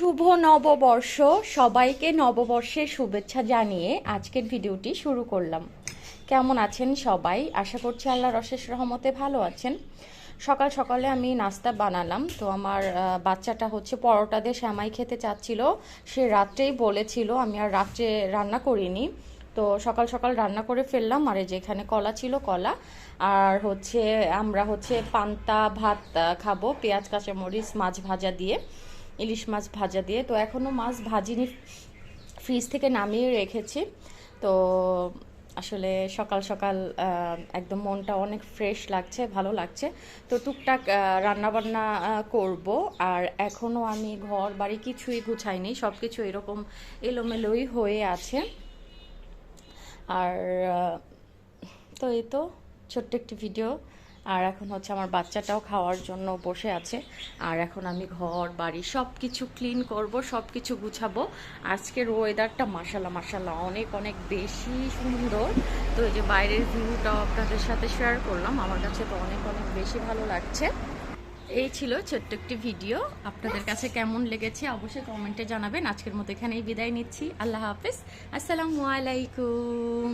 শুভ নববর্ষ। সবাইকে নববর্ষের শুভেচ্ছা জানিয়ে আজকের ভিডিওটি শুরু করলাম। কেমন আছেন সবাই? আশা করছি আল্লাহর অশেষ রহমতে ভালো আছেন। সকাল সকালে আমি নাস্তা বানালাম। তো আমার বাচ্চাটা হচ্ছে পরোটা দিয়ে শ্যামাই খেতে চাচ্ছিল। সে রাত্রেই বলেছিল, আমি আর রাত্রে রান্না করিনি। তো সকাল সকাল রান্না করে ফেললাম। আর এই যে এখানে কলা ছিল, কলা। আর হচ্ছে, আমরা হচ্ছে পান্তা ভাত খাব। পেঁয়াজ, কাঁচামরিচ, মাছ ভাজা দিয়ে। ইলিশ মাছ ভাজা দিয়ে। তো এখনও মাছ ভাজিনি, ফ্রিজ থেকে নামিয়ে রেখেছি। তো আসলে সকাল সকাল একদম মনটা অনেক ফ্রেশ লাগছে, ভালো লাগছে। তো টুকটাক রান্নাবান্না করব। আর এখনও আমি ঘর বাড়ি কিছুই গুছাইনি সব কিছু এরকম এলোমেলোই হয়ে আছে। আর তো এই তো, ছোট্ট একটি ভিডিও আর এখন হচ্ছে আমার বাচ্চাটাও খাওয়ার জন্য বসে আছে। আর এখন আমি ঘর, বাড়ি সব কিছু ক্লিন করব সব কিছু গুছাবো। আজকের ওয়েদারটা মাসাল্লাহ মাসাল্লাহ অনেক অনেক বেশি সুন্দর। তো এই যে বাইরের ভিউটাও আপনাদের সাথে শেয়ার করলাম, আমার কাছে তো অনেক অনেক বেশি ভালো লাগছে। এই ছিল ছোট্ট একটি ভিডিও আপনাদের কাছে কেমন লেগেছে অবশ্যই কমেন্টে জানাবেন। আজকের মতো এখানেই বিদায় নিচ্ছি। আল্লাহ হাফিজ। আসসালামু আলাইকুম।